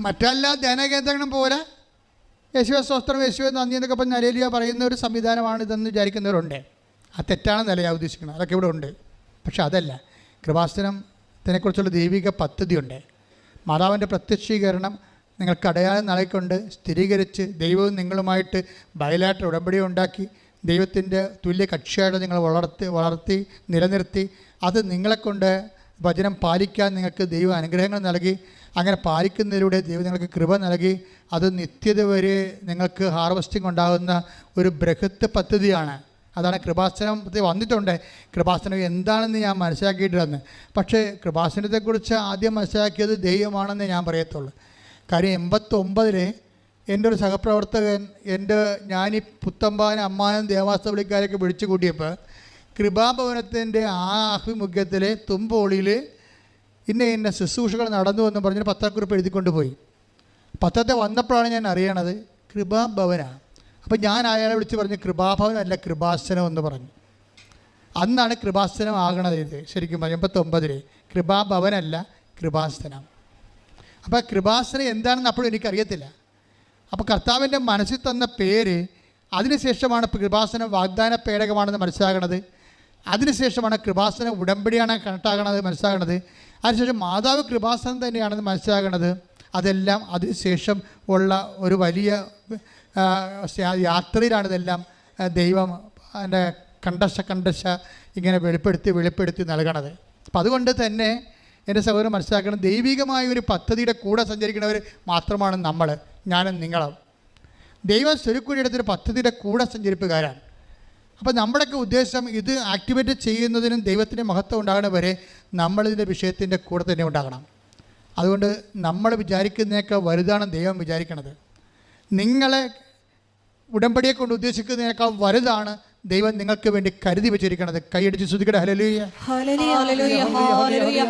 മറ്റെല്ലാ ധ്യാനകേന്ദ്രങ്ങളും പോലെ യേശുവ സ്വസ്ത്രം യേശുവെ നന്ദി എന്നൊക്കെ പറഞ്ഞ് അലേലിയ പറയുന്ന ഒരു സംവിധാനമാണ് ഇതെന്ന് വിചാരിക്കുന്നവരുണ്ട്. ആ തെറ്റാണെന്നല്ല ഞാൻ ഉദ്ദേശിക്കുന്നത്. അതൊക്കെ ഇവിടെ ഉണ്ട്. പക്ഷെ അതല്ല. കൃപാസനത്തിനെക്കുറിച്ചുള്ള ദൈവിക പദ്ധതിയുണ്ട്. മാതാവിന്റെ പ്രത്യക്ഷീകരണം നിങ്ങൾക്ക് അടയാളം നൽകിക്കൊണ്ട് സ്ഥിരീകരിച്ച് ദൈവവും നിങ്ങളുമായിട്ട് ബയലായിട്ട് ഉടമ്പടി ഉണ്ടാക്കി ദൈവത്തിന്റെ തുല്യ കക്ഷിയായിട്ട് നിങ്ങൾ വളർത്തി വളർത്തി നിലനിർത്തി അത് നിങ്ങളെക്കൊണ്ട് വചനം പാലിക്കാൻ നിങ്ങൾക്ക് ദൈവം അനുഗ്രഹങ്ങൾ നൽകി അങ്ങനെ പാലിക്കുന്നതിലൂടെ ദൈവം നിങ്ങൾക്ക് കൃപ നൽകി. അത് നിത്യത വരെ നിങ്ങൾക്ക് ഹാർവസ്റ്റിംഗ് ഉണ്ടാകുന്ന ഒരു ബൃഹത്ത് പദ്ധതിയാണ്. അതാണ് കൃപാസനത്തിൽ വന്നിട്ടുണ്ട്. കൃപാസനം എന്താണെന്ന് ഞാൻ മനസ്സിലാക്കിയിട്ടില്ലെന്ന്. പക്ഷേ കൃപാസനത്തെക്കുറിച്ച് ആദ്യം മനസ്സിലാക്കിയത് ദൈവമാണെന്ന് ഞാൻ പറയത്തുള്ളൂ. കാര്യം എൺപത്തൊമ്പതിന് എന്റെ ഒരു സഹപ്രവർത്തകൻ എന്റെ ഞാൻ ഈ പുത്തമ്പാൻ അമ്മാനും ദേവാസ വിളിക്കാരൊക്കെ വിളിച്ചു കൂട്ടിയപ്പോൾ കൃപാഭവനത്തിന്റെ ആഭിമുഖ്യത്തിലെ തുമ്പോളിയിൽ ഇന്ന ഇന്ന ശുശ്രൂഷകൾ നടന്നു എന്ന് പറഞ്ഞ് പത്രക്കുറിപ്പ് എഴുതിക്കൊണ്ട് പോയി. പത്രത്തെ വന്നപ്പോഴാണ് ഞാൻ അറിയണത് കൃപാഭവനാണ് അപ്പം ഞാൻ അയാളെ വിളിച്ച് പറഞ്ഞു കൃപാഭവനല്ല കൃപാസനം എന്ന് പറഞ്ഞു. അന്നാണ് കൃപാസനം ആകണത് ഇത്. ശരിക്കും പറഞ്ഞു എൺപത്തൊമ്പതിൽ കൃപാഭവനല്ല കൃപാസനം. അപ്പോൾ കൃപാസനം എന്താണെന്ന് അപ്പോഴും എനിക്കറിയത്തില്ല. അപ്പോൾ കർത്താവിന്റെ മനസ്സിൽ തന്ന പേര് അതിനുശേഷമാണ് കൃപാസനം വാഗ്ദാന പേടകമാണെന്ന് മനസ്സിലാകണത്. അതിനുശേഷമാണ് കൃപാസനം ഉടമ്പടിയാണ് കണക്റ്റാകണത് മനസ്സിലാകണത്. അതിനുശേഷം മാതാവ് കൃപാസനം തന്നെയാണെന്ന് മനസ്സിലാകേണ്ടത് അതെല്ലാം അതിനുശേഷം ഉള്ള ഒരു വലിയ യാത്രയിലാണ് ഇതെല്ലാം ദൈവം എന്റെ കണ്ടശ കണ്ടശ ഇങ്ങനെ വെളിപ്പെടുത്തി വെളിപ്പെടുത്തി നൽകണത്. അപ്പം അതുകൊണ്ട് തന്നെ എന്റെ സഹോദരൻ മനസ്സിലാക്കണം ദൈവികമായ ഒരു പദ്ധതിയുടെ കൂടെ സഞ്ചരിക്കുന്നവർ മാത്രമാണ് നമ്മൾ ഞാനും നിങ്ങളും. ദൈവം സ്വരുക്കുഴിയെടുത്തൊരു പദ്ധതിയുടെ കൂടെ സഞ്ചരിപ്പുകാരാണ്. അപ്പോൾ നമ്മുടെയൊക്കെ ഉദ്ദേശം ഇത് ആക്ടിവേറ്റ് ചെയ്യുന്നതിനും ദൈവത്തിന്റെ മഹത്വം ഉണ്ടാകണ വരെ നമ്മളിതിന്റെ വിഷയത്തിന്റെ കൂടെ തന്നെ ഉണ്ടാകണം അതുകൊണ്ട് നമ്മൾ വിചാരിക്കുന്നതിനൊക്കെ വലുതാണ് ദൈവം വിചാരിക്കണത് നിങ്ങളെ ഉടമ്പടിയെ കൊണ്ട് ഉദ്ദേശിക്കുന്നതിനേക്കാൾ വലുതാണ് ദൈവം നിങ്ങൾക്ക് വേണ്ടി കരുതി വെച്ചിരിക്കുന്നത് കൈയടിച്ച് ശ്രുതിക്കട ഹലലൂയ ഹല്ലേലൂയ,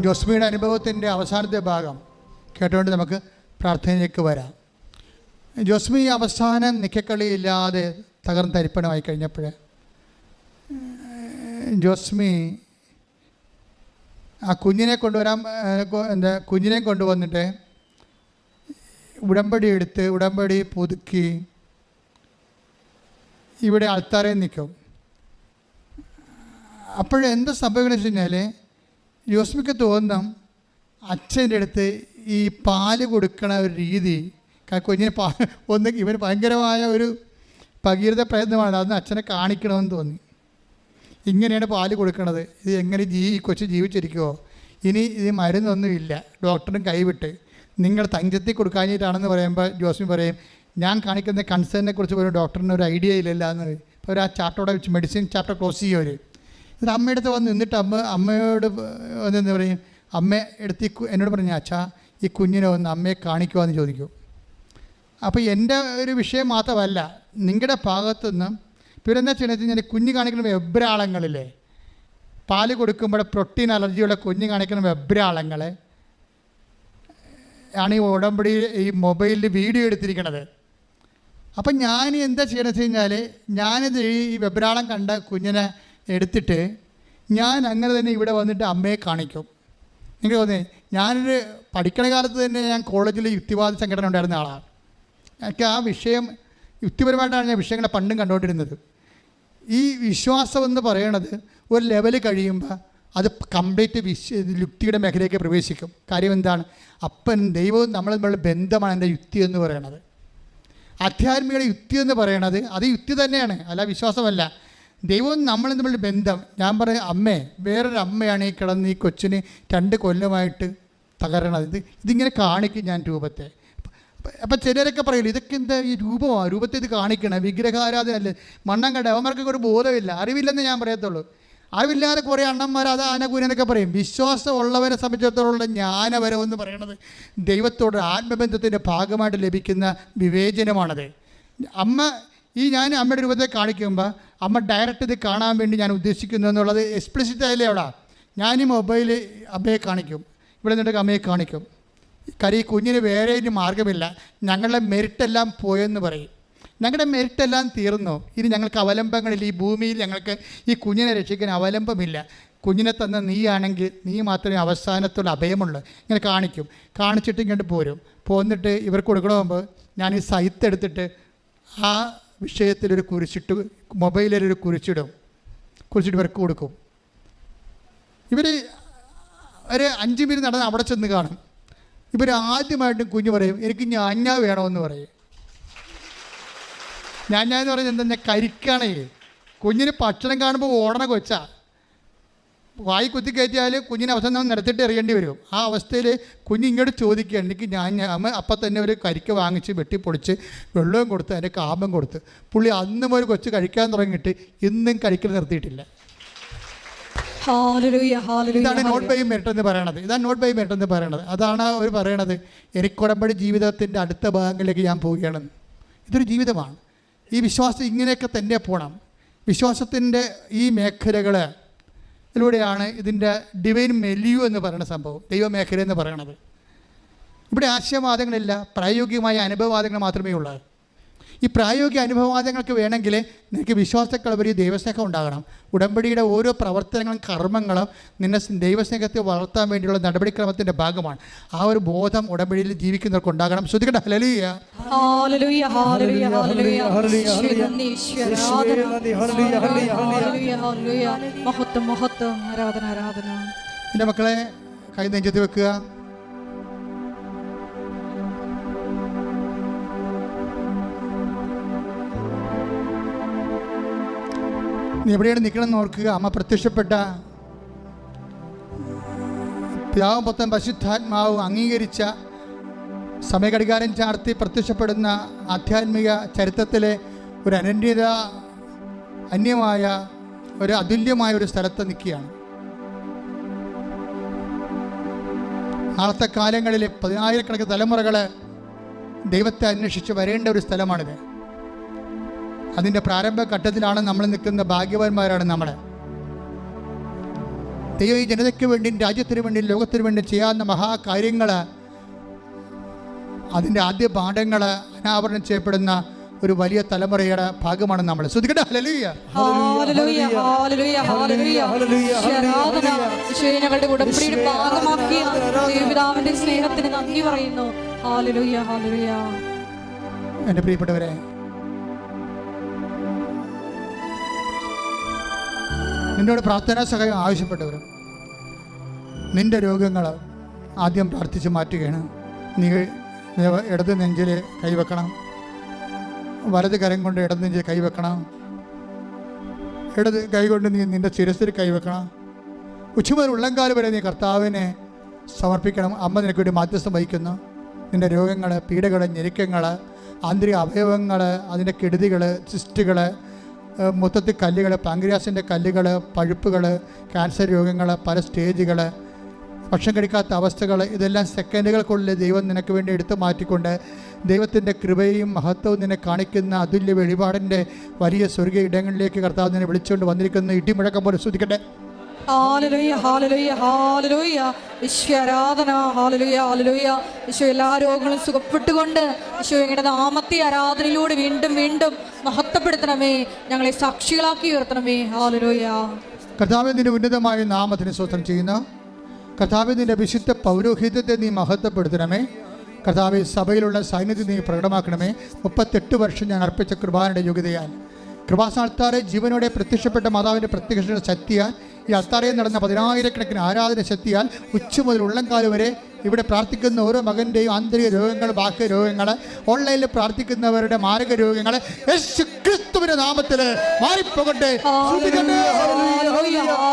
ജോസ്മിയുടെ അനുഭവത്തിന്റെ അവസാനത്തെ ഭാഗം കേട്ടുകൊണ്ട് നമുക്ക് പ്രാർത്ഥനയിലേക്ക് വരാം. ജോസ്മി അവസാനം നിക്കക്കളിയില്ലാതെ തകർന്ന് തരിപ്പണമായി കഴിഞ്ഞപ്പോൾ ജോസ്മി ആ കുഞ്ഞിനെ കൊണ്ടുവരാൻ എന്താ കുഞ്ഞിനെ കൊണ്ടുവന്നിട്ട് ഉടമ്പടി എടുത്ത് ഉടമ്പടി പുതുക്കി ഇവിടെ ആൾത്താരെ നിൽക്കും. അപ്പോഴെന്ത് സംഭവിക്കണമെന്ന് വെച്ച് കഴിഞ്ഞാൽ യോസ്മിക്ക് തോന്നാം അച്ഛന്റെ അടുത്ത് ഈ പാൽ കൊടുക്കണ ഒരു രീതി കുഞ്ഞിന് പാ ഒന്ന് ഇവന് ഭയങ്കരമായ ഒരു ഭഗീരഥ പ്രയത്നമാണ് അന്ന് അച്ഛനെ കാണിക്കണമെന്ന് തോന്നി. ഇങ്ങനെയാണ് പാൽ കൊടുക്കണത്. ഇത് എങ്ങനെ ജീ കൊച്ചു ജീവിച്ചിരിക്കുമോ ഇനി ഇത് മരുന്നൊന്നുമില്ല. ഡോക്ടറും കൈവിട്ട് നിങ്ങൾ തഞ്ചത്തിൽ കൊടുക്കാഞ്ഞിട്ടാണെന്ന് പറയുമ്പോൾ ജോസ്മി പറയും ഞാൻ കാണിക്കുന്ന കൺസേണിനെ കുറിച്ച് പോലും ഡോക്ടറിന് ഒരു ഐഡിയ ഇല്ലല്ലാന്ന്. ഒരു ആ ചാപ്റ്ററോടെ വെച്ച് മെഡിസിൻ ചാപ്റ്റർ ക്ലോസ് ചെയ്യും ഇത് അമ്മയുടെ അടുത്ത് വന്ന് നിന്നിട്ട് അമ്മ അമ്മയോട് എന്താ പറയും? അമ്മ എടുത്ത് എന്നോട് പറഞ്ഞു അച്ഛാ ഈ കുഞ്ഞിനെ ഒന്ന് അമ്മയെ കാണിക്കുവാന്ന് ചോദിക്കും. അപ്പോൾ എന്റെ ഒരു വിഷയം മാത്രമല്ല നിങ്ങളുടെ ഭാഗത്തു നിന്ന് എന്താ ചെയ്യണമെന്ന് വെച്ച് കഴിഞ്ഞാൽ കുഞ്ഞ് കാണിക്കുന്ന വെബ്രാളങ്ങളില്ലേ പാൽ കൊടുക്കുമ്പോൾ പ്രോട്ടീൻ അലർജിയുള്ള കുഞ്ഞ് കാണിക്കുന്ന വെബ്രാളങ്ങളെ ആണ് ഈ ഉടമ്പടി ഈ മൊബൈലിൽ വീഡിയോ എടുത്തിരിക്കണത്. അപ്പം ഞാൻ എന്താ ചെയ്യണമെന്ന് വെച്ച് കഴിഞ്ഞാൽ ഞാനിത് ഈ വെബ്രാളം കണ്ട കുഞ്ഞിനെ എടുത്തിട്ട് ഞാൻ അങ്ങനെ തന്നെ ഇവിടെ വന്നിട്ട് അമ്മയെ കാണിക്കും. എനിക്ക് തോന്നി ഞാനൊരു പഠിക്കണ കാലത്ത് തന്നെ ഞാൻ കോളേജിൽ യുക്തിവാദ സംഘടന ഉണ്ടായിരുന്ന ആളാണ് എനിക്ക് ആ വിഷയം യുക്തിപരമായിട്ടാണ് ഞാൻ വിഷയങ്ങളെ പണ്ടും കണ്ടുകൊണ്ടിരുന്നത്. ഈ വിശ്വാസം എന്ന് പറയണത് ഒരു ലെവൽ കഴിയുമ്പോൾ അത് കംപ്ലീറ്റ് വിശ്വ യുക്തിയുടെ മേഖലയ്ക്ക് പ്രവേശിക്കും. കാര്യം എന്താണ്? അപ്പൻ ദൈവവും നമ്മൾ തമ്മിലുള്ള ബന്ധമാണ് എന്റെ യുക്തി എന്ന് പറയണത്. ആധ്യാത്മികയുടെ യുക്തി എന്ന് പറയണത് അത് യുക്തി തന്നെയാണ്. അല്ല വിശ്വാസമല്ല. ദൈവവും നമ്മളും തമ്മിലുള്ള ബന്ധം. ഞാൻ പറയും അമ്മേ വേറൊരു അമ്മയാണ് ഈ കിടന്ന് ഈ കൊച്ചിന് രണ്ട് കൊല്ലമായിട്ട് തകരണത്. ഇത് ഇതിങ്ങനെ കാണിക്കും ഞാൻ രൂപത്തെ. അപ്പം ചിലരൊക്കെ പറയില്ല ഇതൊക്കെ എന്താ ഈ രൂപമാണ് രൂപത്തെ ഇത് കാണിക്കണം? വിഗ്രഹാരാധന അല്ലേ മണ്ണം കണ്ട അവന്മാർക്കൊക്കെ ഒരു ബോധമില്ല. അറിവില്ലെന്ന് ഞാൻ പറയത്തുള്ളൂ. അറിവില്ലാതെ കുറേ അണ്ണന്മാർ അത് ആനകൂനൊക്കെ പറയും. വിശ്വാസമുള്ളവരെ സംബന്ധിച്ചിടത്തോളം ജ്ഞാനപരം എന്ന് പറയണത് ദൈവത്തോട് ആത്മബന്ധത്തിന്റെ ഭാഗമായിട്ട് ലഭിക്കുന്ന വിവേചനമാണത്. അമ്മ ഈ ഞാൻ അമ്മയുടെ രൂപത്തെ കാണിക്കുമ്പോൾ അമ്മ ഡയറക്റ്റ് ഇത് കാണാൻ വേണ്ടി ഞാൻ ഉദ്ദേശിക്കുന്നു എന്നുള്ളത് എക്സ്പ്ലിസിറ്റ് ആയില്ലേ അവിടെ? ഞാൻ ഈ മൊബൈൽ അമ്മയെ കാണിക്കും. ഇവിടെ നിന്നിട്ട് അമ്മയെ കാണിക്കും. കാര്യം ഈ കുഞ്ഞിന് വേറെ ഇനി മാർഗമില്ല ഞങ്ങളുടെ മെരിറ്റെല്ലാം പോയെന്ന് പറയും. ഞങ്ങളുടെ മെരിട്ടെല്ലാം തീർന്നു. ഇനി ഞങ്ങൾക്ക് അവലംബങ്ങളിൽ ഈ ഭൂമിയിൽ ഞങ്ങൾക്ക് ഈ കുഞ്ഞിനെ രക്ഷിക്കാൻ അവലംബമില്ല. കുഞ്ഞിനെ തന്ന നീയാണെങ്കിൽ നീ മാത്രമേ അവസാനത്തുള്ള അഭയമുള്ളൂ. ഇങ്ങനെ കാണിക്കും. കാണിച്ചിട്ട് ഇങ്ങോട്ട് പോരും. പോന്നിട്ട് ഇവർക്ക് കൊടുക്കണമെമ്പോൾ ഞാൻ ഈ സൈത്ത് എടുത്തിട്ട് ആ വിഷയത്തിലൊരു കുരിശിട്ട് മൊബൈലിലൊരു കുരിശിടും. കുരിശിട്ട് ഇവർക്ക് കൊടുക്കും. ഇവർ ഒരു അഞ്ച് മിനിറ്റ് നടന്ന് അവിടെ ചെന്ന് കാണും. ഇവർ ആദ്യമായിട്ടും കുഞ്ഞ് പറയും എനിക്ക് ഞാഞ്ഞ വേണമെന്ന് പറയും. ഞാഞ്ഞ എന്ന് പറയുന്നത് എന്താ കരിക്കാണേ കുഞ്ഞിന് ഭക്ഷണം കാണുമ്പോൾ ഓടണ കൊച്ചാ. വായി കുത്തി കയറ്റിയാൽ കുഞ്ഞിനെ അവസാനം നിരത്തിട്ട് എറിയേണ്ടി വരും. ആ അവസ്ഥയിൽ കുഞ്ഞ് ഇങ്ങോട്ട് ചോദിക്കുകയാണ്. എനിക്ക് ഞാൻ അമ്മ അപ്പം തന്നെ ഒരു കരിക്ക് വാങ്ങിച്ച് വെട്ടിപ്പൊടിച്ച് വെള്ളവും കൊടുത്ത് അതിന്റെ കാമ്പം കൊടുത്ത് പുള്ളി അന്നും ഒരു കൊച്ചു കഴിക്കാൻ തുടങ്ങിയിട്ട് ഇന്നും കഴിക്കൽ നിർത്തിയിട്ടില്ല. ഇതാണ് നോട്ട് ബൈ മെറിറ്റ് എന്ന് പറയണത്. ഇതാണ് നോട്ട് ബൈ മെറിറ്റ് എന്ന് പറയണത്. അതാണ് അവർ പറയണത്. എനിക്കുടമ്പടി ജീവിതത്തിന്റെ അടുത്ത ഭാഗങ്ങളിലേക്ക് ഞാൻ പോവുകയാണെന്ന് ഇതൊരു ജീവിതമാണ്. ഈ വിശ്വാസം ഇങ്ങനെയൊക്കെ തന്നെ പോകണം വിശ്വാസത്തിന്റെ ഈ മേഖലകൾ ഇതിലൂടെയാണ് ഇതിന്റെ ഡിവൈൻ മെല്യു എന്ന് പറയുന്ന സംഭവം ദൈവമേഖല എന്ന് പറയണത്. ഇവിടെ ആശയവാദങ്ങളില്ല പ്രായോഗികമായ അനുഭവവാദങ്ങൾ മാത്രമേ ഉള്ളൂ. ഈ പ്രായോഗിക അനുഭവവാദങ്ങൾക്ക് വേണമെങ്കിൽ നിനക്ക് വിശ്വാസക്കളവരി ദൈവസ്നേഹം ഉണ്ടാകണം. ഉടമ്പടിയുടെ ഓരോ പ്രവർത്തനങ്ങളും കർമ്മങ്ങളും നിന്നെ ദൈവസ്നേഹത്തെ വളർത്താൻ വേണ്ടിയുള്ള നടപടിക്രമത്തിന്റെ ഭാഗമാണ്. ആ ഒരു ബോധം ഉടമ്പടിയിൽ ജീവിക്കുന്നവർക്ക് ഉണ്ടാകണം. ശ്രദ്ധിക്കട്ടെ. ഹലലിയ എന്റെ മക്കളെ കൈ നെഞ്ചത്ത് വെക്കുക. നീ എവിടെയാണ് നിൽക്കണമെന്ന് ഓർക്കുക. അമ്മ പ്രത്യക്ഷപ്പെട്ട പിതാവും പുത്തൻ പശുദ്ധാത്മാവും അംഗീകരിച്ച സമയഘടികാരം ചാർത്തി പ്രത്യക്ഷപ്പെടുന്ന ആധ്യാത്മിക ചരിത്രത്തിലെ ഒരു അനന്യത അന്യമായ ഒരു അതുല്യമായ ഒരു സ്ഥലത്ത് നിൽക്കുകയാണ്. നാളത്തെ കാലങ്ങളിൽ പതിനായിരക്കണക്കിന് തലമുറകൾ ദൈവത്തെ അന്വേഷിച്ച് വരേണ്ട ഒരു സ്ഥലമാണിത്. അതിന്റെ പ്രാരംഭഘട്ടത്തിലാണ് നമ്മൾ നിൽക്കുന്ന ഭാഗ്യവാന്മാരാണ് നമ്മൾ ദൈവം ഈ ജനതയ്ക്ക് വേണ്ടി രാജ്യത്തിന് വേണ്ടിയും ലോകത്തിന് വേണ്ടി ചെയ്യാവുന്ന മഹാകാര്യങ്ങൾ അതിന്റെ ആദ്യ പാഠങ്ങൾ അനാവരണം ചെയ്യപ്പെടുന്ന ഒരു വലിയ തലമുറയുടെ ഭാഗമാണ് നമ്മൾ. ശ്രദ്ധിക്കട്ടെ? ഞങ്ങളുടെ ഉടമ്പടിയുടെ ഭാഗമാക്കിയ ദൈവപിതാവിന്റെ സ്നേഹത്തിന് നന്ദി പറയുന്നു. എന്റെ പ്രിയപ്പെട്ടവരെ നിന്നോട് പ്രാർത്ഥനാ സഹായം ആവശ്യപ്പെട്ടവരും നിന്റെ രോഗങ്ങൾ ആദ്യം പ്രാർത്ഥിച്ച് മാറ്റുകയാണ്. നീ ഇടത് നെഞ്ചിൽ കൈവെക്കണം. വലത് കരം കൊണ്ട് ഇടത് നെഞ്ചിൽ കൈവെക്കണം. ഇടത് കൈ കൊണ്ട് നീ നിന്റെ ശിരസിൽ കൈവെക്കണം. ഉച്ചമുതൽ ഉള്ളംകാൽ വരെ നീ കർത്താവിനെ സമർപ്പിക്കണം. അമ്മ നിനക്ക് വേണ്ടി മാധ്യസ്ഥം വഹിക്കുന്നു. നിന്റെ രോഗങ്ങൾ പീഡകൾ ഞെരുക്കങ്ങൾ ആന്തരിക അവയവങ്ങൾ അതിന്റെ കെടുതികൾ സിസ്റ്റുകൾ മൊത്തത്തിൽ കല്ലുകൾ പാങ്ക്രിയാസിന്റെ കല്ലുകൾ പഴുപ്പുകൾ ക്യാൻസർ രോഗങ്ങൾ പല സ്റ്റേജുകൾ ഭക്ഷണം കഴിക്കാത്ത അവസ്ഥകൾ ഇതെല്ലാം സെക്കൻഡുകൾക്കുള്ളിൽ ദൈവം നിനക്ക് വേണ്ടി എടുത്തു മാറ്റിക്കൊണ്ട് ദൈവത്തിന്റെ കൃപയും മഹത്വവും നിന്നെ കാണിക്കുന്ന അതുല്യ വെളിപാടിന്റെ വലിയ സ്വർഗീയ ഇടങ്ങളിലേക്ക് കർത്താവ് നിന്നെ വിളിച്ചുകൊണ്ട് വന്നിരിക്കുന്ന. ഇടിമുഴക്കം പോലെ ശ്രദ്ധിക്കട്ടെ എല്ലാ രോഗങ്ങളും സുഖപ്പെട്ടുകൊണ്ട് ഈശോ ഇങ്ങനെ നാമത്തെ ആരാധനയിലൂടെ വീണ്ടും വീണ്ടും മഹത്വപ്പെടുത്തണമേ. ഞങ്ങളെ സാക്ഷികളാക്കി ഉയർത്തണമേ. ഹാലലൂയ കർത്താവിന്റെ ഉന്നതമായ നാമത്തിന് സ്വത്രം ചെയ്യുന്ന. കർത്താവിന്റെ വിശുദ്ധ പൗരോഹിത്യത്തെ നീ മഹത്വപ്പെടുത്തണമേ. കർത്താവ് സഭയിലുള്ള സൈന്യത്തെ നീ പ്രകടമാക്കണമേ. മുപ്പത്തെട്ട് വർഷം ഞാൻ അർപ്പിച്ച കൃപാനയുടെ യോഗ്യതയാൽ. കൃപാസാൽത്താറെ ജീവനോടെ പ്രത്യക്ഷപ്പെട്ട മാതാവിന്റെ പ്രത്യക്ഷ ശക്തിയാൽ ഈ അത്താറയിൽ നടന്ന പതിനായിരക്കണക്കിന് ആരാധന ശക്തിയാൽ ഉച്ച മുതൽ ഉള്ളംകാൽ വരെ ഇവിടെ പ്രാർത്ഥിക്കുന്ന ഓരോ മകന്റെയും ആന്തരിക രോഗങ്ങൾ ബാഹ്യ രോഗങ്ങൾ ഓൺലൈനിൽ പ്രാർത്ഥിക്കുന്നവരുടെ മാരക രോഗങ്ങൾ യേശു ക്രിസ്തുവിന്റെ നാമത്തിൽ മാറിപ്പോകട്ടെ Oh, oh.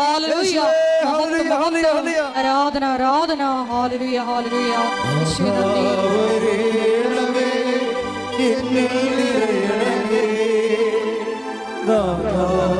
ആരാധന ആരാധന. ഹാലലൂയ ഹാലലൂയ സൗഖ്യം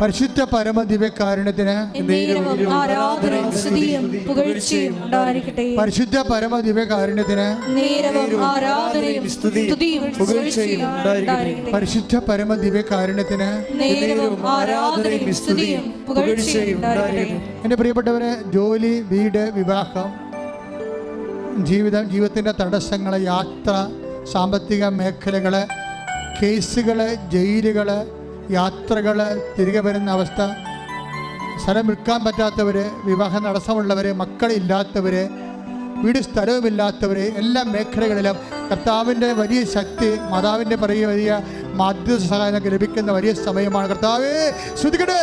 പരിശുദ്ധ പരമ ദിവ്യകാരുണ്യത്തിന് എന്നേരവും ആരാധനയും സ്തുതിയും പുകഴ്ചയും ഉണ്ടായിരിക്കട്ടെ. പരിശുദ്ധ പരമ ദിവ്യകാരുണ്യത്തിന് നേരവും ആരാധനയും സ്തുതിയും പുകഴ്ചയും ഉണ്ടായിരിക്കട്ടെ. പരിശുദ്ധ പരമ ദിവ്യകാരുണ്യത്തിന് നേരവും ആരാധനയും സ്തുതിയും പുകഴ്ചയും ഉണ്ടായിരിക്കട്ടെ. എന്റെ പ്രിയപ്പെട്ടവരെ ജോലി വീട് വിവാഹം ജീവിതം ജീവിതത്തിന്റെ തടസ്സങ്ങൾ യാത്ര സാമ്പത്തിക മേഖലകൾ കേസുകൾ ജയിലുകൾ യാത്രകൾ തിരികെ വരുന്ന അവസ്ഥ. സ്ഥലം വിൽക്കാൻ പറ്റാത്തവർ വിവാഹം തടസ്സമുള്ളവർ മക്കളില്ലാത്തവർ വീട് സ്ഥലവുമില്ലാത്തവർ എല്ലാ മേഖലകളിലും കർത്താവിന്റെ വലിയ ശക്തി മാതാവിന്റെ പറയുക വലിയ മാധ്യസ്ഥ സഹായം ലഭിക്കുന്ന വലിയ സമയമാണ്. കർത്താവേ ശ്രുതിക്കട്ടെ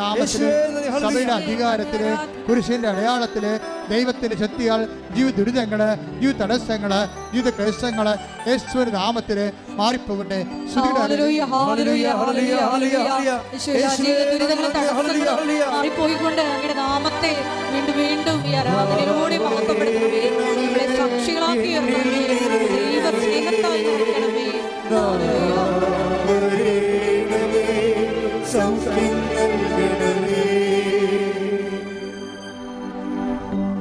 നാമത്തിൽ സഭയുടെ അധികാരത്തിൽ കുരിശിന്റെ അടയാളത്തിൽ ദൈവത്തിന്റെ ശക്തികൾ ജീവിത ദുരിതങ്ങൾ ജീവിത തടസ്സങ്ങൾ ജീവിത ക്ലേശങ്ങൾ യേശുവിന്റെ നാമത്തിൽ മാറിപ്പോകട്ടെ. മാറിപ്പോയിക്കൊണ്ട് അങ്ങയുടെ നാമത്തെ വീണ്ടും വീണ്ടും ഈ ആരാധനയിലൂടെ സാക്ഷികളാക്കി ഉയർത്തണമേ. ദൈവ സ്നേഹത്തായി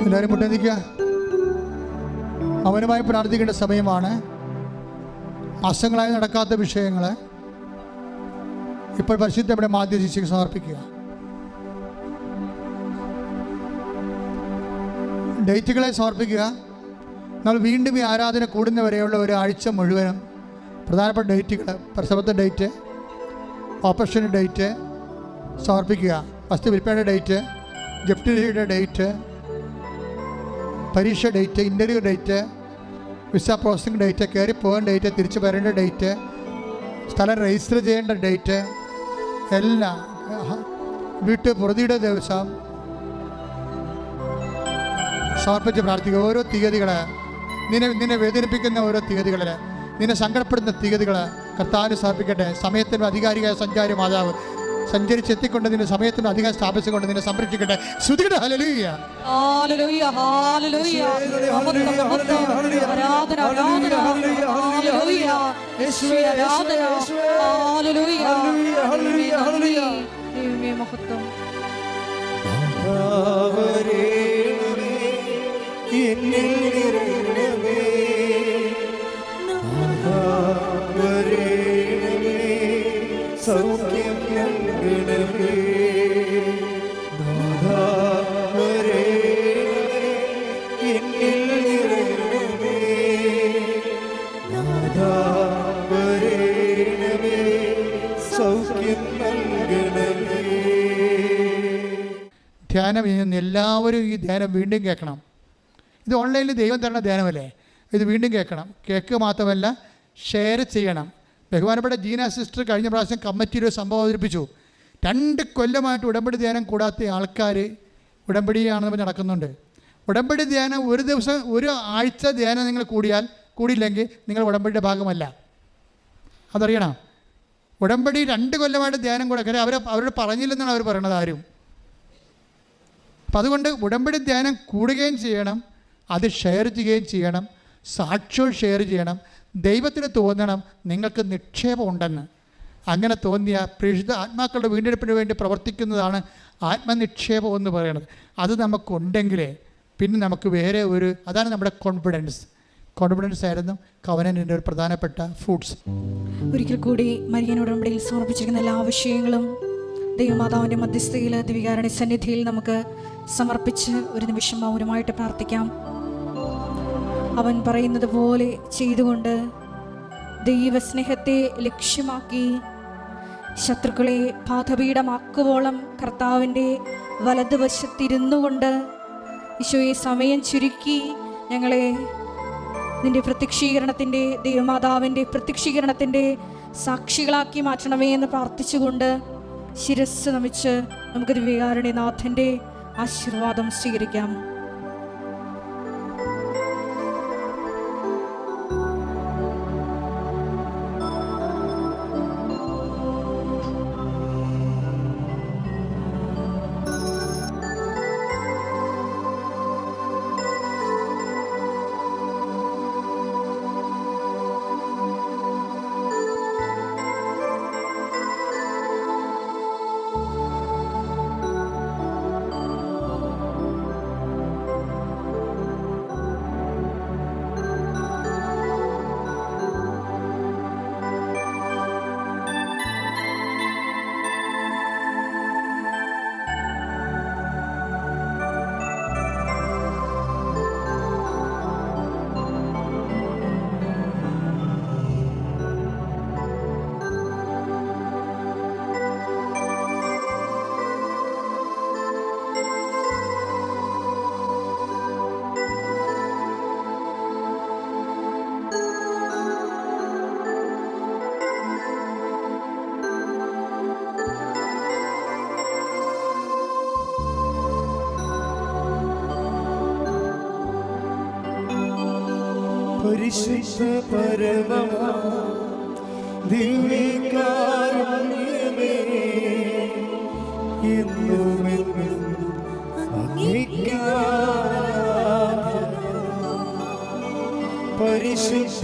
എല്ലാവരും മുട്ടേന്നിക്കുക അവനുമായി പ്രാർത്ഥിക്കേണ്ട സമയമാണ്. അസങ്ങളായി നടക്കാത്ത വിഷയങ്ങൾ ഇപ്പോൾ പരിശുദ്ധ ഇവിടെ മാധ്യ ശിക്ഷയ്ക്ക് സമർപ്പിക്കുക. ഡേറ്റുകളെ സമർപ്പിക്കുക. നമ്മൾ വീണ്ടും ഈ ആരാധന കൂടുന്നവരെയുള്ള ഒരാഴ്ച മുഴുവനും പ്രധാനപ്പെട്ട ഡേറ്റുകൾ പ്രസവത്തെ ഡേറ്റ് ഓപ്പറേഷന്റെ ഡേറ്റ് സമർപ്പിക്കുക. വസ്തു വിൽപ്പനയുടെ ഡേറ്റ് ജപ്തിയുടെ ഡേറ്റ് പരീക്ഷ date interview date visa processing date കയറി പോകേണ്ട ഡേറ്റ് തിരിച്ചു വരേണ്ട ഡേറ്റ് സ്ഥലം രജിസ്റ്റർ ചെയ്യേണ്ട ഡേറ്റ് എല്ലാം വീട്ട് പ്രതിയുടെ ദിവസം സമർപ്പിച്ച് പ്രാർത്ഥിക്കുക. ഓരോ തീയതികൾ നിന്നെ നിന്നെ വേദനിപ്പിക്കുന്ന ഓരോ തീയതികളിൽ നിന്നെ സങ്കടപ്പെടുന്ന തീയതികൾ കർത്താവിന് സമർപ്പിക്കട്ടെ. സമയത്തിന് അധികാരിയായ സഞ്ചാരി മാതാവ് സഞ്ചരിച്ചെത്തിക്കൊണ്ട് നിന്നെ സമയത്തിന് അധികം സ്ഥാപിച്ചുകൊണ്ട് നിന്നെ സംരക്ഷിക്കട്ടെ. ശ്രുതിയുടെ ഹല്ലേലൂയ. സൗഖ്യം നൽകണമേ നാഥാ, വരേണമേ, എന്നിൽ നിറയണമേ. നാഥാ, സൗഖ്യം നൽകണമേ. ധ്യാനം ചെയ്യുന്ന എല്ലാവരും ഈ ധ്യാനം വീണ്ടും കേൾക്കണം. ഇത് ഓൺലൈനിൽ ദൈവം തരുന്ന ധ്യാനമല്ലേ? ഇത് വീണ്ടും കേൾക്കണം. കേൾക്കുക മാത്രമല്ല ഷെയർ ചെയ്യണം. ബഹുമാനപ്പെട്ട ജീന സിസ്റ്റർ കഴിഞ്ഞ പ്രാവശ്യം കമ്മിറ്റിയിൽ ഒരു സംഭവം അവതരിപ്പിച്ചു. രണ്ട് കൊല്ലമായിട്ട് ഉടമ്പടി ധ്യാനം കൂടാത്ത ആൾക്കാർ ഉടമ്പടിയാണെന്ന് പറഞ്ഞ് നടക്കുന്നുണ്ട്. ഉടമ്പടി ധ്യാനം ഒരു ദിവസം ഒരു ആഴ്ച ധ്യാനം നിങ്ങൾ കൂടിയാൽ കൂടിയില്ലെങ്കിൽ നിങ്ങൾ ഉടമ്പടിയുടെ ഭാഗമല്ല. അതറിയണം. ഉടമ്പടി രണ്ട് കൊല്ലമായിട്ട് ധ്യാനം കൂടെ കാര്യം അവർ അവരോട് പറഞ്ഞില്ലെന്നാണ് അവർ പറയണത് ആരും. അപ്പം അതുകൊണ്ട് ഉടമ്പടി ധ്യാനം കൂടുകയും ചെയ്യണം അത് ഷെയർ ചെയ്യുകയും ചെയ്യണം സാക്ഷ്യവും ഷെയർ ചെയ്യണം ദൈവത്തിന് തോന്നണം നിങ്ങൾക്ക് നിക്ഷേപം ഉണ്ടെന്ന് അങ്ങനെ തോന്നിയ പ്രേക്ഷിത ആത്മാക്കളുടെ വീണ്ടെടുപ്പിന് വേണ്ടി പ്രവർത്തിക്കുന്നതാണ് ആത്മനിക്ഷേപം എന്ന് പറയുന്നത്. അത് നമുക്കുണ്ടെങ്കിലേ പിന്നെ നമുക്ക് വേറെ ഒരു അതാണ് നമ്മുടെ കോൺഫിഡൻസ് കോൺഫിഡൻസ് ആയിരുന്നു കവനന്റെ ഒരു പ്രധാനപ്പെട്ട ഫ്രൂട്ട്സ് ഒരിക്കൽ കൂടി മരിയൻ ഉടമ്പടിയിൽ സമർപ്പിച്ചിരിക്കുന്ന എല്ലാ വിഷയങ്ങളും ദൈവമാതാവിന്റെ മധ്യസ്ഥയിൽ ദിവികാരുടെ സന്നിധിയിൽ നമുക്ക് സമർപ്പിച്ച് ഒരു നിമിഷം മൗനമായിട്ട് പ്രാർത്ഥിക്കാം. അവൻ പറയുന്നത് പോലെ ചെയ്തുകൊണ്ട് ദൈവസ്നേഹത്തെ ലക്ഷ്യമാക്കി. ശത്രുക്കളെ പാതപീഠമാക്കുവോളം കർത്താവിന്റെ വലതുവശത്തിരുന്നു കൊണ്ട് ഈശോയെ സമയം ചുരുക്കി ഞങ്ങളെ നിന്റെ പ്രത്യക്ഷീകരണത്തിന്റെ ദൈവമാതാവിന്റെ പ്രത്യക്ഷീകരണത്തിന്റെ സാക്ഷികളാക്കി മാറ്റണമേ എന്ന് പ്രാർത്ഥിച്ചുകൊണ്ട് ശിരസ് നമിച്ച് നമുക്കൊരു വികാരണി നാഥന്റെ ആശീർവാദം സ്വീകരിക്കാം. പരിശുദ്ധ പരമ ദിവ്യകാരുണ്യമേ എന്നുമെന്നും അങ്ങേക്കാരാധന. പരിശുദ്ധ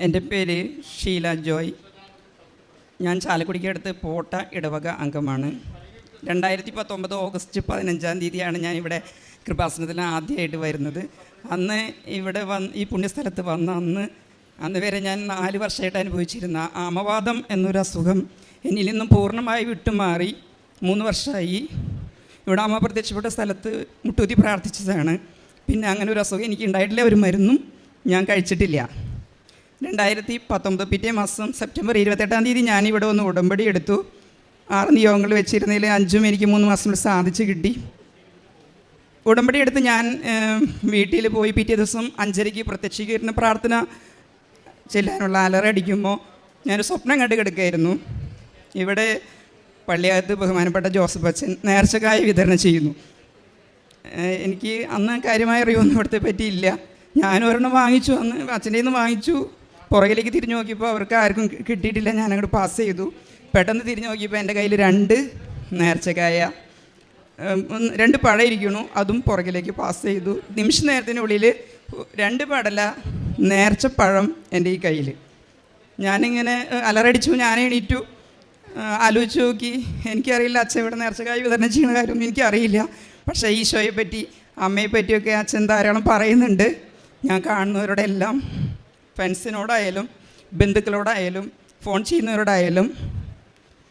എന്റെ പേര് ഷീല ജോയ്. ഞാൻ ചാലക്കുടിക്കടുത്ത് പോട്ട ഇടവക അംഗമാണ്. രണ്ടായിരത്തി പത്തൊമ്പത് ഓഗസ്റ്റ് പതിനഞ്ചാം തീയതിയാണ് ഞാൻ ഇവിടെ കൃപാസനത്തിൽ ആദ്യമായിട്ട് വരുന്നത്. അന്ന് ഇവിടെ വന്ന് ഈ പുണ്യസ്ഥലത്ത് വന്ന അന്ന് അന്ന് വരെ ഞാൻ നാല് വർഷമായിട്ട് അനുഭവിച്ചിരുന്ന ആമവാദം എന്നൊരു അസുഖം എന്നിൽ നിന്നും പൂർണമായി വിട്ടുമാറി. മൂന്ന് വർഷമായി. ഇവിടെ അമ്മ പ്രത്യക്ഷപ്പെട്ട സ്ഥലത്ത് മുട്ടൂതി പ്രാർത്ഥിച്ചതാണ്. പിന്നെ അങ്ങനെ ഒരു അസുഖം എനിക്ക് ഉണ്ടായിട്ടില്ല ഒരു മരുന്നും ഞാൻ കഴിച്ചിട്ടില്ല. രണ്ടായിരത്തി പത്തൊമ്പത് പിറ്റേ മാസം സെപ്റ്റംബർ ഇരുപത്തെട്ടാം തീയതി ഞാനിവിടെ ഒന്ന് ഉടമ്പടി എടുത്തു. ആറ് നിയോഗങ്ങൾ വെച്ചിരുന്നതിൽ അഞ്ചും എനിക്ക് മൂന്ന് മാസം സാധിച്ചു കിട്ടി. ഉടമ്പടി എടുത്ത് ഞാൻ വീട്ടിൽ പോയി പിറ്റേ ദിവസം അഞ്ചരയ്ക്ക് പ്രത്യക്ഷീകരണ പ്രാർത്ഥന ചെല്ലാനുള്ള അലറടിക്കുമ്പോൾ ഞാനൊരു സ്വപ്നം കണ്ട് കിടക്കുകയായിരുന്നു. ഇവിടെ പള്ളിയകത്ത് ബഹുമാനപ്പെട്ട ജോസഫ് അച്ഛൻ നേർച്ചക്കായ വിതരണം ചെയ്യുന്നു. എനിക്ക് അന്ന് കാര്യമായ അറിവൊന്നും ഇവിടുത്തെ പറ്റിയില്ല. ഞാൻ ഒരെണ്ണം വാങ്ങിച്ചു അന്ന് അച്ഛന്റെ നിന്ന് വാങ്ങിച്ചു. പുറകിലേക്ക് തിരിഞ്ഞു നോക്കിയപ്പോൾ അവർക്ക് ആർക്കും കിട്ടിയിട്ടില്ല. ഞാൻ അങ്ങോട്ട് പാസ് ചെയ്തു. പെട്ടെന്ന് തിരിഞ്ഞു നോക്കിയപ്പോൾ എന്റെ കയ്യിൽ രണ്ട് നേർച്ചക്കായ രണ്ട് പഴ ഇരിക്കണു അതും പുറകിലേക്ക് പാസ് ചെയ്തു. നിമിഷ നേരത്തിനുള്ളിൽ രണ്ട് പടല നേർച്ചപ്പഴം എന്റെ ഈ കയ്യിൽ. ഞാനിങ്ങനെ അലറടിച്ചു. ഞാൻ എണീറ്റു. ആലോചിച്ച് നോക്കി. എനിക്കറിയില്ല അച്ഛൻ ഇവിടെ നേർച്ചക്കായി വിതരണം ചെയ്യുന്ന കാര്യമൊന്നും എനിക്കറിയില്ല. പക്ഷേ ഈശോയെ പറ്റി അമ്മയെ പറ്റിയൊക്കെ അച്ഛൻ ധാരാളം പറയുന്നുണ്ട്. ഞാൻ കാണുന്നവരോടെ എല്ലാം ഫ്രണ്ട്സിനോടായാലും ബന്ധുക്കളോടായാലും ഫോൺ ചെയ്യുന്നവരോടായാലും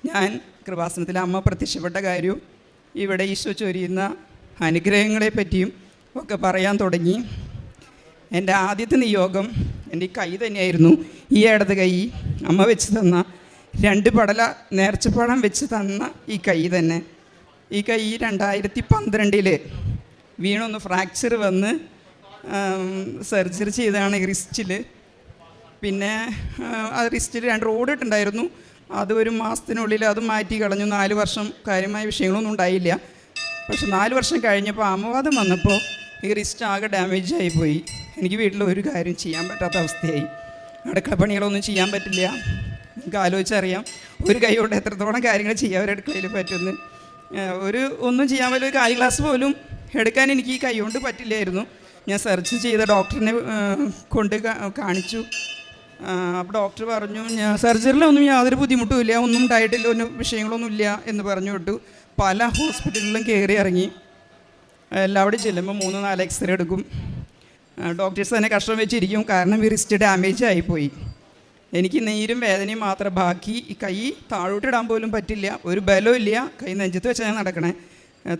ഞാൻ കൃപാസനത്തിൽ അമ്മ പ്രത്യക്ഷപ്പെട്ട കാര്യവും ഇവിടെ ഈശോ ചൊരിയുന്ന അനുഗ്രഹങ്ങളെ പറ്റിയും ഒക്കെ പറയാൻ തുടങ്ങി. എന്റെ ആദ്യത്തെ നിയോഗം എന്റെ ഈ കൈ തന്നെയായിരുന്നു. ഈ ഇടത് കൈ അമ്മ വെച്ച് തന്ന രണ്ട് പടല നേർച്ചപ്പടം വെച്ച് തന്ന ഈ കൈ തന്നെ. ഈ കൈ രണ്ടായിരത്തി പന്ത്രണ്ടിൽ വീണൊന്ന് ഫ്രാക്ചർ വന്ന് സർജറി ചെയ്തതാണ് ഈ റിസ്റ്റിൽ പിന്നെ ആ, റിസ്റ്റിൽ രണ്ട് റോഡ് ഇട്ടുണ്ടായിരുന്നു. അത് ഒരു മാസത്തിനുള്ളിൽ അത് മാറ്റി കളഞ്ഞു. നാല് വർഷം കാര്യമായ വിഷയങ്ങളൊന്നും ഉണ്ടായില്ല. പക്ഷെ നാല് വർഷം കഴിഞ്ഞപ്പോൾ അമവാദം വന്നപ്പോൾ ഈ റിസ്റ്റ് ആകെ ഡാമേജ് ആയിപ്പോയി എനിക്ക് വീട്ടിൽ ഒരു കാര്യം ചെയ്യാൻ പറ്റാത്ത അവസ്ഥയായി. അടുക്കള പണികളൊന്നും ചെയ്യാൻ പറ്റില്ല. എനിക്ക് ആലോചിച്ചറിയാം ഒരു കൈ കൊണ്ട് എത്രത്തോളം കാര്യങ്ങൾ ചെയ്യാൻ ഒരു അടുക്കളയിൽ പറ്റുമെന്ന്. ഒരു ഒന്നും ചെയ്യാൻ പറ്റില്ല ഒരു കാലി ഗ്ലാസ് പോലും എടുക്കാൻ എനിക്ക് ഈ കൈ കൊണ്ട് പറ്റില്ലായിരുന്നു. ഞാൻ സെർച്ച് ചെയ്ത ഡോക്ടറിനെ കൊണ്ട് കാണിച്ചു. അപ്പോൾ ഡോക്ടർ പറഞ്ഞു ഞാൻ സർജറിയിലൊന്നും യാതൊരു ബുദ്ധിമുട്ടും ഇല്ല ഒന്നും ഡയറ്റിൽ ഒന്നും വിഷയങ്ങളൊന്നും ഇല്ല എന്ന് പറഞ്ഞു വിട്ടു. പല ഹോസ്പിറ്റലിലും കയറി ഇറങ്ങി. എല്ലാവിടെയും ചെല്ലുമ്പോൾ മൂന്ന് നാല് എക്സ്റേ എടുക്കും. ഡോക്ടേഴ്സ് തന്നെ കഷ്ടം വെച്ചിരിക്കും. കാരണം ഈ റിസ്റ്റ് ഡാമേജ് ആയിപ്പോയി എനിക്ക് നീരും വേദനയും മാത്രം ബാക്കി. ഈ കൈ താഴോട്ടിടാൻ പോലും പറ്റില്ല. ഒരു ബലവും ഇല്ല. കൈ നെഞ്ചത്ത് വെച്ചാൽ ഞാൻ നടക്കണേ.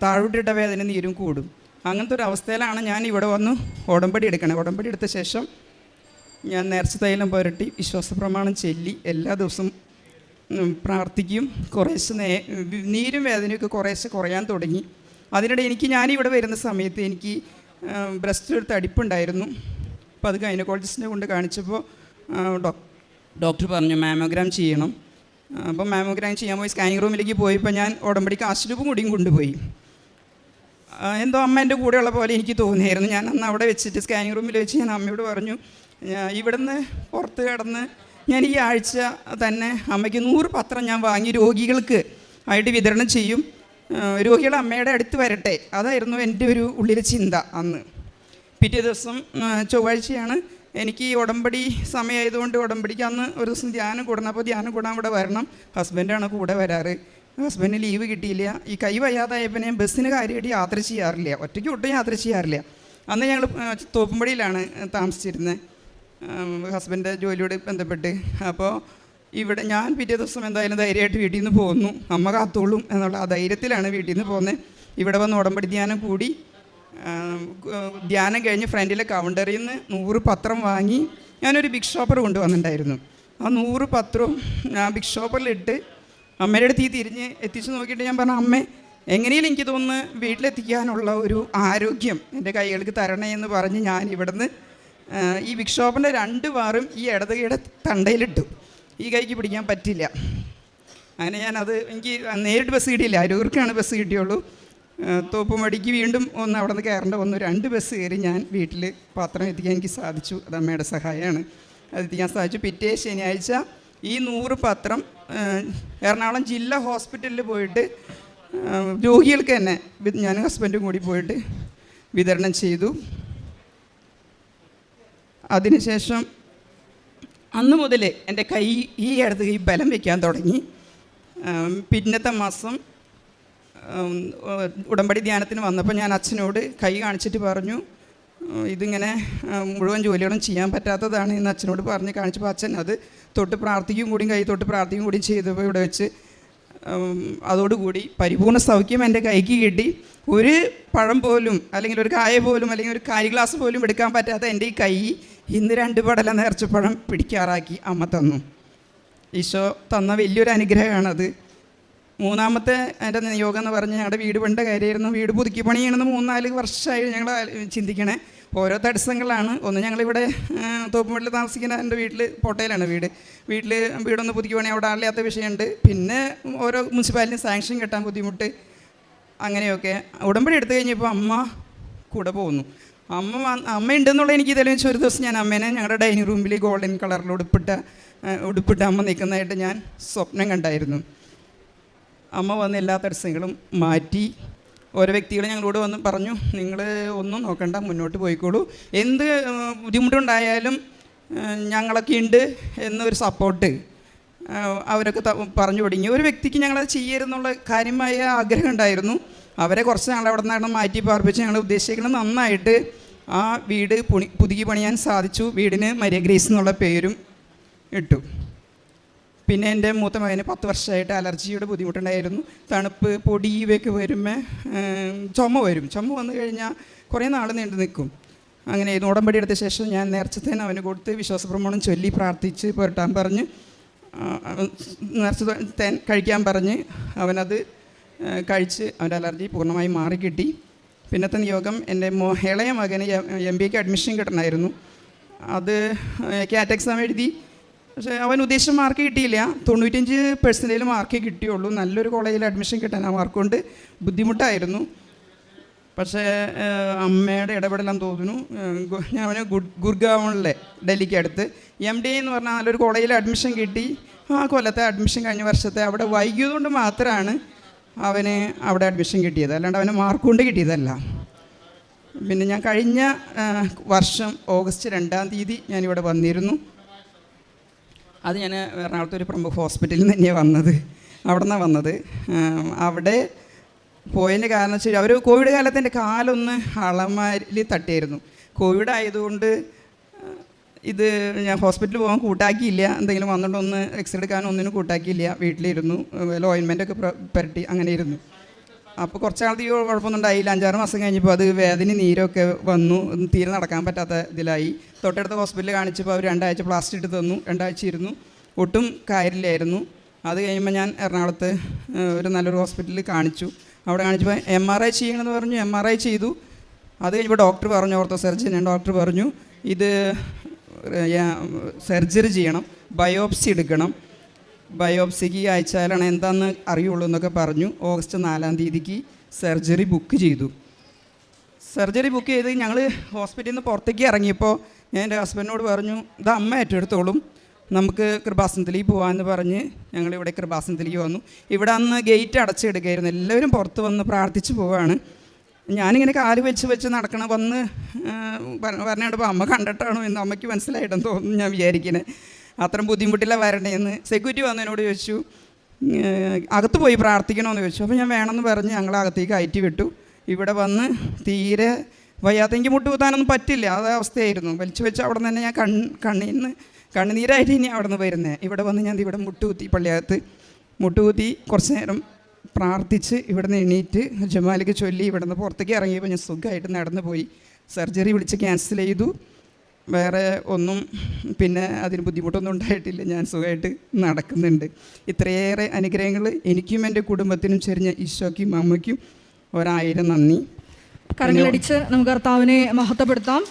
താഴോട്ടിട്ട വേദന നീരും കൂടും. അങ്ങനത്തെ ഒരു അവസ്ഥയിലാണ് ഞാൻ ഇവിടെ വന്ന് ഉടമ്പടി എടുക്കണേ. ഉടമ്പടി എടുത്ത ശേഷം ഞാൻ നേർച്ച തൈലം പുരട്ടി വിശ്വാസ പ്രമാണം ചൊല്ലി എല്ലാ ദിവസവും പ്രാർത്ഥിക്കും. കുറേശ്ശെ നേ നീരും വേദനയൊക്കെ കുറേശ്ശെ കുറയാൻ തുടങ്ങി. അതിനിടെ എനിക്ക് ഞാനിവിടെ വരുന്ന സമയത്ത് എനിക്ക് ബ്രസ്റ്റിൽ ഒരു തടിപ്പുണ്ടായിരുന്നു. അപ്പോൾ അത് ഗൈനക്കോളജിസ്റ്റിനെ കൊണ്ട് കാണിച്ചപ്പോൾ ഡോക്ടർ പറഞ്ഞു മാമോഗ്രാം ചെയ്യണം. അപ്പോൾ മാമോഗ്രാം ചെയ്യാൻ പോയി. സ്കാനിങ് റൂമിലേക്ക് പോയപ്പോൾ ഞാൻ ഉടമ്പടി കാശുരൂപം കൂടിയും കൊണ്ടുപോയി. എന്തോ അമ്മ എന്റെ കൂടെയുള്ള പോലെ എനിക്ക് തോന്നിയായിരുന്നു. ഞാൻ അന്ന് അവിടെ വെച്ചിട്ട് സ്കാനിങ് റൂമിൽ വെച്ച് ഞാൻ അമ്മയോട് പറഞ്ഞു "ഞാ- ഇവിടുന്ന് പുറത്ത് കിടന്ന് ഞാൻ ഈ ആഴ്ച തന്നെ അമ്മയ്ക്ക് നൂറ് പത്രം ഞാൻ വാങ്ങി രോഗികൾക്ക് ആയിട്ട് വിതരണം ചെയ്യും. രോഗികളെ അമ്മയുടെ അടുത്ത് വരട്ടെ. അതായിരുന്നു എന്റെ ഒരു ഉള്ളിലെ ചിന്ത അന്ന്. പിറ്റേ ദിവസം ചൊവ്വാഴ്ചയാണ് എനിക്ക് ഈ ഉടമ്പടി സമയമായതുകൊണ്ട് ഉടമ്പടിക്ക് അന്ന് ഒരു ദിവസം ധ്യാനം കൂടണം. അപ്പോൾ ധ്യാനം കൂടാൻ ഇവിടെ വരണം. ഹസ്ബൻഡാണ് കൂടെ വരാറ്. ഹസ്ബൻഡിന് ലീവ് കിട്ടിയില്ല. ഈ കൈ വയ്യാതായപ്പോൾ ഞാൻ ബസ്സിന് കാര്യമായിട്ട് യാത്ര ചെയ്യാറില്ല. ഒറ്റയ്ക്ക് ഒട്ടും യാത്ര ചെയ്യാറില്ല. അന്ന് ഞങ്ങൾ തോപ്പുംപടിയിലാണ് താമസിച്ചിരുന്നത്. ഹസ്ബൻഡ് ജോലിയോട് ബന്ധപ്പെട്ട്. അപ്പോൾ ഇവിടെ ഞാൻ പിറ്റേ ദിവസം എന്തായാലും ധൈര്യമായിട്ട് വീട്ടിൽ നിന്ന് പോകുന്നു അമ്മ കാത്തോളും എന്നുള്ള ആ ധൈര്യത്തിലാണ് വീട്ടിൽ നിന്ന് പോകുന്നത് ഇവിടെ വന്ന് ഉടമ്പടി ധ്യാനം കൂടി. ധ്യാനം കഴിഞ്ഞ് ഫ്രണ്ടിലെ കൗണ്ടറിൽ നിന്ന് നൂറ് പത്രം വാങ്ങി ഞാനൊരു ബിഗ് ഷോപ്പർ കൊണ്ടുവന്നിട്ടുണ്ടായിരുന്നു. ആ നൂറ് പത്രവും ആ ബിഗ് ഷോപ്പറിലിട്ട് അമ്മയുടെ അടുത്ത് ഈ തിരിഞ്ഞ് എത്തിച്ച് നോക്കിയിട്ട് ഞാൻ പറഞ്ഞു അമ്മേ എങ്ങനെയും എനിക്ക് തോന്നുന്നു വീട്ടിലെത്തിക്കാനുള്ള ഒരു ആരോഗ്യം എന്റെ കൈകൾക്ക് തരണേ എന്ന് പറഞ്ഞ് ഞാൻ ഇവിടുന്ന് ഈ വിക്ഷോഭന്റെ രണ്ട് വാറും ഈ ഇടതുകയുടെ തണ്ടയിലിട്ടു. ഈ കൈക്ക് പിടിക്കാൻ പറ്റില്ല. അങ്ങനെ ഞാനത് എനിക്ക് നേരിട്ട് ബസ് കിട്ടിയില്ല. അരൂർക്കാണ് ബസ് കിട്ടിയുള്ളൂ. തോപ്പുമടിക്ക് വീണ്ടും ഒന്ന് അവിടെ നിന്ന് കയറേണ്ട. വന്നു രണ്ട് ബസ് കയറി ഞാൻ വീട്ടിൽ പാത്രം എത്തിക്കാൻ എനിക്ക് സാധിച്ചു. അത് അമ്മയുടെ സഹായമാണ്. അത് എത്തിക്കാൻ സാധിച്ചു. പിറ്റേ ശനിയാഴ്ച ഈ നൂറ് പത്രം എറണാകുളം ജില്ലാ ഹോസ്പിറ്റലിൽ പോയിട്ട് രോഗികൾക്ക് തന്നെ ഞാൻ ഹസ്ബൻഡും കൂടി പോയിട്ട് വിതരണം ചെയ്തു. അതിനുശേഷം അന്ന് മുതൽ എന്റെ കൈ ഈ അടുത്ത് കൈ ബലം വയ്ക്കാൻ തുടങ്ങി. പിന്നത്തെ മാസം ഉടമ്പടി ധ്യാനത്തിന് വന്നപ്പോൾ ഞാൻ അച്ഛനോട് കൈ കാണിച്ചിട്ട് പറഞ്ഞു ഇതിങ്ങനെ മുഴുവൻ ജോലികളും ചെയ്യാൻ പറ്റാത്തതാണ് എന്ന് അച്ഛനോട് പറഞ്ഞ് കാണിച്ചപ്പോൾ അച്ഛൻ അത് തൊട്ട് പ്രാർത്ഥിക്കും കൂടിയും കൈ തൊട്ട് പ്രാർത്ഥിക്കും കൂടിയും ചെയ്തപ്പോൾ ഇവിടെ വെച്ച് അതോടുകൂടി പരിപൂർണ സൗഖ്യം എന്റെ കൈക്ക് കിട്ടി. ഒരു പഴം പോലും അല്ലെങ്കിൽ ഒരു കായ പോലും അല്ലെങ്കിൽ ഒരു കാരി ഗ്ലാസ് പോലും എടുക്കാൻ പറ്റാത്ത എന്റെ ഈ കൈ ഇന്ന് രണ്ട് പടല നേർച്ചപ്പഴം പിടിക്കാറാക്കി അമ്മ തന്നു. ഈശോ തന്ന വലിയൊരു അനുഗ്രഹമാണത്. മൂന്നാമത്തെ എന്റെ നിയോഗം എന്ന് പറഞ്ഞ് ഞങ്ങളുടെ വീട് പണ്ട കാര്യമായിരുന്നു വീട് പുതുക്കി പണിയണമെന്ന് മൂന്നാൽ വർഷമായി ഞങ്ങൾ ചിന്തിക്കണേ. ഓരോ തടസ്സങ്ങളാണ്. ഒന്ന് ഞങ്ങളിവിടെ തോപ്പുമട്ടിൽ താമസിക്കുന്ന എന്റെ വീട്ടിൽ പോട്ടയിലാണ് വീട്. വീട്ടിൽ വീടൊന്ന് പുതുക്കി പണി അവിടെ ആളില്ലാത്ത വിഷയമുണ്ട്. പിന്നെ ഓരോ മുനിസിപ്പാലിറ്റി സാങ്ഷൻ കിട്ടാൻ ബുദ്ധിമുട്ട്. അങ്ങനെയൊക്കെ. ഉടമ്പടി എടുത്തു കഴിഞ്ഞപ്പോൾ അമ്മ കൂടെ പോകുന്നു അമ്മ അമ്മ ഉണ്ടെന്നുള്ള എനിക്ക് തെളിയിച്ച ഒരു ദിവസം ഞാൻ അമ്മേനെ ഞങ്ങളുടെ ഡൈനിങ് റൂമിൽ ഗോൾഡൻ കളറിൽ ഉടുപ്പിട്ട ഉടുപ്പിട്ട അമ്മ നിൽക്കുന്നതായിട്ട് ഞാൻ സ്വപ്നം കണ്ടായിരുന്നു. അമ്മ വന്ന് എല്ലാ തടസ്സങ്ങളും മാറ്റി. ഓരോ വ്യക്തികൾ ഞങ്ങളോട് വന്ന് പറഞ്ഞു നിങ്ങൾ ഒന്നും നോക്കണ്ട മുന്നോട്ട് പോയിക്കോളൂ. എന്ത് ബുദ്ധിമുട്ടുണ്ടായാലും ഞങ്ങളൊക്കെ ഉണ്ട് എന്നൊരു സപ്പോർട്ട് അവരൊക്കെ പറഞ്ഞു തുടങ്ങി. ഒരു വ്യക്തിക്ക് ഞങ്ങളത് ചെയ്യരുന്നുള്ള കാര്യമായ ആഗ്രഹം ഉണ്ടായിരുന്നു. അവരെ കുറച്ച് ഞങ്ങൾ അവിടെ നിന്നാണ് മാറ്റി പാർപ്പിച്ച് ഞങ്ങൾ ഉദ്ദേശിക്കുന്നത് നന്നായിട്ട്. ആ വീട് പുണി പുതുക്കി പണിയാൻ സാധിച്ചു. വീടിന് മരിയ ഗ്രേസ് എന്നുള്ള പേരും ഇട്ടു. പിന്നെ എന്റെ മൂത്ത മകന് പത്ത് വർഷമായിട്ട് അലർജിയുടെ ബുദ്ധിമുട്ടുണ്ടായിരുന്നു. തണുപ്പ് പൊടി ഇവയൊക്കെ വരുമ്പോൾ ചുമ വരും. ചുമ വന്നു കഴിഞ്ഞാൽ കുറേ നാൾ നീണ്ടു നിൽക്കും. അങ്ങനെ ഉടമ്പടി എടുത്ത ശേഷം ഞാൻ നേർച്ചത്തേന് അവന് കൊടുത്ത് വിശ്വാസപ്രമാണം ചൊല്ലി പ്രാർത്ഥിച്ച് പുരട്ടാൻ പറഞ്ഞ് നേർച്ചത്തേൻ നേർച്ച തേൻ കഴിക്കാൻ പറഞ്ഞ് അവനത് കഴിച്ച് അവന്റെ അലർജി പൂർണമായി മാറിക്കിട്ടി. പിന്നത്തെ നിയോഗം എന്റെ മോ ഇളയ മകന് എം ബി എക്ക് അഡ്മിഷൻ കിട്ടണമായിരുന്നു. അത് ക്യാറ്റ് എക്സാം എഴുതി. പക്ഷേ അവൻ ഉദ്ദേശിച്ച മാർക്ക് കിട്ടിയില്ല. തൊണ്ണൂറ്റഞ്ച് പെർസെന്റേജ് മാർക്ക് കിട്ടിയുള്ളൂ. നല്ലൊരു കോളേജിൽ അഡ്മിഷൻ കിട്ടാൻ ആ മാർക്ക് കൊണ്ട് ബുദ്ധിമുട്ടായിരുന്നു. പക്ഷേ അമ്മയുടെ ഇടപെടലാൻ തോന്നുന്നു. ഞാൻ അവന് ഗുർഗാവണിലെ ഡൽഹിക്ക് അടുത്ത്. എം ഡി എന്ന് പറഞ്ഞാൽ നല്ലൊരു കോളേജിൽ അഡ്മിഷൻ കിട്ടി. ആ കൊല്ലത്തെ അഡ്മിഷൻ കഴിഞ്ഞ വർഷത്തെ അവിടെ വൈകിയതുകൊണ്ട് മാത്രമാണ് അവന് അവിടെ അഡ്മിഷൻ കിട്ടിയത്. അല്ലാണ്ട് അവന് മാർക്ക് കൊണ്ട് കിട്ടിയതല്ല. പിന്നെ ഞാൻ കഴിഞ്ഞ വർഷം ഓഗസ്റ്റ് രണ്ടാം തീയതി ഞാനിവിടെ വന്നിരുന്നു. അത് ഞാൻ എറണാകുളത്ത് ഒരു പ്രമുഖ ഹോസ്പിറ്റലിൽ നിന്ന് തന്നെയാണ് വന്നത്. അവിടെ നിന്നാണ് വന്നത് അവിടെ പോയതിന്റെ കാരണം വെച്ചാൽ അവർ കോവിഡ് കാലത്ത് എന്റെ കാലൊന്ന് അളമാരിൽ തട്ടിയായിരുന്നു. കോവിഡ് ആയതുകൊണ്ട് ഇത് ഞാൻ ഹോസ്പിറ്റലിൽ പോകാൻ കൂട്ടാക്കിയില്ല. എന്തെങ്കിലും വന്നിട്ട് ഒന്ന് എക്സ്റേ എടുക്കാൻ ഒന്നിനും കൂട്ടാക്കിയില്ല. വീട്ടിലിരുന്നു. ഓയിൻമെന്റൊക്കെ പുരട്ടി അങ്ങനെ ഇരുന്നു. അപ്പോൾ കുറച്ച് നാളത്തെ കുഴപ്പമൊന്നും ഉണ്ടായില്ല. അഞ്ചാറ് മാസം കഴിഞ്ഞപ്പോൾ അത് വേദന നീരൊക്കെ വന്നു. തീരെ നടക്കാൻ പറ്റാത്ത ഇതിലായി. തൊട്ടടുത്ത ഹോസ്പിറ്റലിൽ കാണിച്ചപ്പോൾ അവർ രണ്ടാഴ്ച പ്ലാസ്റ്റർ ഇട്ട് തന്നു. രണ്ടാഴ്ച ഇരുന്നു. ഒട്ടും കാര്യമില്ലായിരുന്നു. അത് കഴിയുമ്പോൾ ഞാൻ എറണാകുളത്ത് ഒരു നല്ലൊരു ഹോസ്പിറ്റലിൽ കാണിച്ചു. അവിടെ കാണിച്ചപ്പോൾ എം ആർ ഐ ചെയ്യണമെന്ന് പറഞ്ഞു. എം ആർ ഐ ചെയ്തു. അത് കഴിഞ്ഞപ്പോൾ ഡോക്ടർ പറഞ്ഞു ഓർത്തോ സർജൻ ഡോക്ടർ പറഞ്ഞു ഇത് സർജറി ചെയ്യണം ബയോപ്സി എടുക്കണം. ബയോപ്സിക്ക് അയച്ചാലാണ് എന്താണെന്ന് അറിയുള്ളൂ എന്നൊക്കെ പറഞ്ഞു. ഓഗസ്റ്റ് നാലാം തീയതിക്ക് സർജറി ബുക്ക് ചെയ്തു. സർജറി ബുക്ക് ചെയ്ത് ഞങ്ങൾ ഹോസ്പിറ്റലിൽ നിന്ന് പുറത്തേക്ക് ഇറങ്ങിയപ്പോൾ ഞാൻ എന്റെ ഹസ്ബൻഡിനോട് പറഞ്ഞു ഇത് അമ്മ ഏറ്റെടുത്തോളും. നമുക്ക് കൃപാസനത്തിലേക്ക് പോകാമെന്ന് പറഞ്ഞ് ഞങ്ങളിവിടെ കൃപാസനത്തിലേക്ക് വന്നു. ഇവിടെ അന്ന് ഗേറ്റ് അടച്ചിടുകയായിരുന്നു. എല്ലാവരും പുറത്ത് വന്ന് പ്രാർത്ഥിച്ച് പോവുകയാണ് ഞാനിങ്ങനെ കാൽ വെച്ച് വെച്ച് നടക്കണ വന്ന് പറഞ്ഞപ്പോൾ അമ്മ കണ്ടിട്ടാണോ എന്ന് അമ്മയ്ക്ക് മനസ്സിലായിട്ടെന്ന് തോന്നുന്നു ഞാൻ വിചാരിക്കുന്നത് അത്രയും ബുദ്ധിമുട്ടില്ല വരണേന്ന് സെക്യൂരിറ്റി വന്ന് എന്നോട് ചോദിച്ചു "ഏഹ്, അകത്ത് പോയി പ്രാർത്ഥിക്കണമെന്ന് ചോദിച്ചു. അപ്പോൾ ഞാൻ വേണമെന്ന് പറഞ്ഞ് ഞങ്ങൾ അകത്തേക്ക് അയറ്റി വിട്ടു. ഇവിടെ വന്ന് തീരെ വയ്യാത്ത എനിക്ക് മുട്ടുകുത്താനൊന്നും പറ്റില്ല. അത് അവസ്ഥയായിരുന്നു. വലിച്ചു വെച്ച് അവിടെ തന്നെ ഞാൻ കൺ കണ്ണിൽ നിന്ന് കണ്ണുനീരായിട്ട് ഇനി അവിടെ നിന്ന് വരുന്നത് ഇവിടെ വന്ന് ഞാൻ ഇവിടെ മുട്ടുകുത്തി പള്ളിയകത്ത് മുട്ടുകുത്തി കുറച്ച് നേരം പ്രാർത്ഥിച്ച് ഇവിടുന്ന് എണീറ്റ് ജമാലിക്ക് ചൊല്ലി ഇവിടുന്ന് പുറത്തേക്ക് ഇറങ്ങിയപ്പോൾ ഞാൻ സുഖമായിട്ട് നടന്നു പോയി. സർജറി വിളിച്ച് ക്യാൻസൽ ചെയ്തു. വേറെ ഒന്നും പിന്നെ അതിന് ബുദ്ധിമുട്ടൊന്നും ഉണ്ടായിട്ടില്ല. ഞാൻ സുഖമായിട്ട് നടക്കുന്നുണ്ട്. ഇത്രയേറെ അനുഗ്രഹങ്ങൾ എനിക്കും എന്റെ കുടുംബത്തിനും ചെറിയ ഈശോയ്ക്കും അമ്മയ്ക്കും ഒരായിരം നന്ദി. കരങ്ങളടിച്ച് നമുക്ക് കർത്താവിനെ മഹത്വപ്പെടുത്താം.